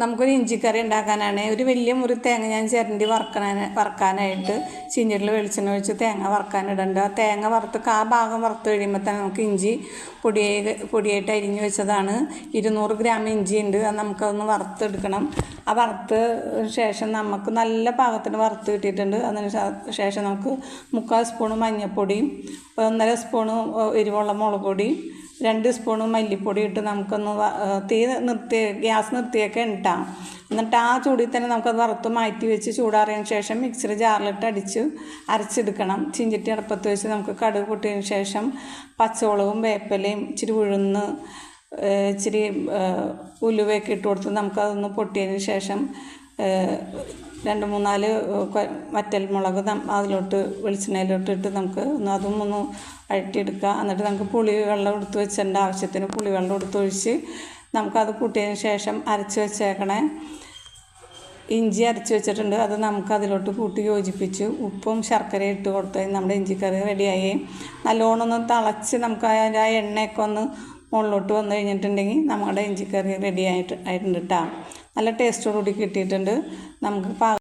നമുക്കൊരു ഇഞ്ചിക്കറി ഉണ്ടാക്കാനാണ്. ഒരു വലിയ മുറി തേങ്ങ ഞാൻ ചിരണ്ടി വറക്കണ വറക്കാനായിട്ട് ചീഞ്ചട്ടിൽ വെളിച്ചെണ്ണ ഒഴിച്ച് തേങ്ങ വറക്കാനിടണ്ട്. ആ തേങ്ങ വറുത്ത് ആ ഭാഗം വറുത്ത് കഴിയുമ്പോൾ തന്നെ നമുക്ക് ഇഞ്ചി പൊടിയായി പൊടിയായിട്ട് അരിഞ്ഞു വെച്ചതാണ്. ഇരുന്നൂറ് ഗ്രാം ഇഞ്ചി ഉണ്ട്. അത് നമുക്കതൊന്ന് വറുത്തെടുക്കണം. ആ വറുത്ത് ശേഷം നമുക്ക് നല്ല പാകത്തിന് വറുത്ത് കിട്ടിയിട്ടുണ്ട്. അതിന് ശേഷം നമുക്ക് മുക്കാൽ സ്പൂൺ മഞ്ഞൾപ്പൊടിയും ഒന്നര സ്പൂണ് എരിവുള്ള മുളക് പൊടിയും രണ്ട് സ്പൂണ് മല്ലിപ്പൊടി ഇട്ട് നമുക്കൊന്ന് തീ നിർത്തി ഗ്യാസ് നിർത്തിയൊക്കെ ഇട്ടാം. എന്നിട്ട് ആ ചൂടിൽ തന്നെ നമുക്കത് വറുത്ത് മാറ്റി വെച്ച് ചൂടാറിയതിന് ശേഷം മിക്സിയുടെ ജാറിലിട്ട് അടിച്ച് അരച്ചെടുക്കണം. ചിഞ്ചിട്ടി അടുപ്പത്ത് വെച്ച് നമുക്ക് കടുക് പൊട്ടിയതിന് ശേഷം പച്ചമുളകും വേപ്പിലയും ഇച്ചിരി ഉഴുന്ന് ഇച്ചിരി ഉലുവയൊക്കെ ഇട്ട് കൊടുത്ത് നമുക്കതൊന്ന് പൊട്ടിയതിന് ശേഷം രണ്ട് മൂന്നാൽ വറ്റൽ മുളക് അതിലോട്ട് വെളിച്ചെണ്ണയിലോട്ട് ഇട്ട് നമുക്ക് ഒന്ന് അതും ഒന്ന് അഴറ്റിയെടുക്കുക എന്നിട്ട് നമുക്ക് പുളി വെള്ളം എടുത്ത് വെച്ചതിന്റെ ആവശ്യത്തിന് പുളി വെള്ളം എടുത്ത് ഒഴിച്ച് നമുക്കത് കൂട്ടിയതിന് ശേഷം അരച്ച് വെച്ചേക്കണേ. ഇഞ്ചി അരച്ച് വെച്ചിട്ടുണ്ട്. അത് നമുക്ക് അതിലോട്ട് കൂട്ടി യോജിപ്പിച്ച്. ഉപ്പും ശർക്കര ഇട്ട് കൊടുത്ത് നമ്മുടെ ഇഞ്ചിക്കറി റെഡിയായി. നല്ലോണം ഒന്ന് തിളച്ച് നമുക്ക് അതിന്റെ ആ എണ്ണയൊക്കെ ഒന്ന് മുകളിലോട്ട് വന്നു കഴിഞ്ഞിട്ടുണ്ടെങ്കിൽ നമ്മുടെ ഇഞ്ചിക്കറി റെഡി ആയിട്ട് ആയിട്ടുണ്ട് കേട്ടോ നല്ല ടേസ്റ്റോടുകൂടി കിട്ടിയിട്ടുണ്ട്. നമുക്ക്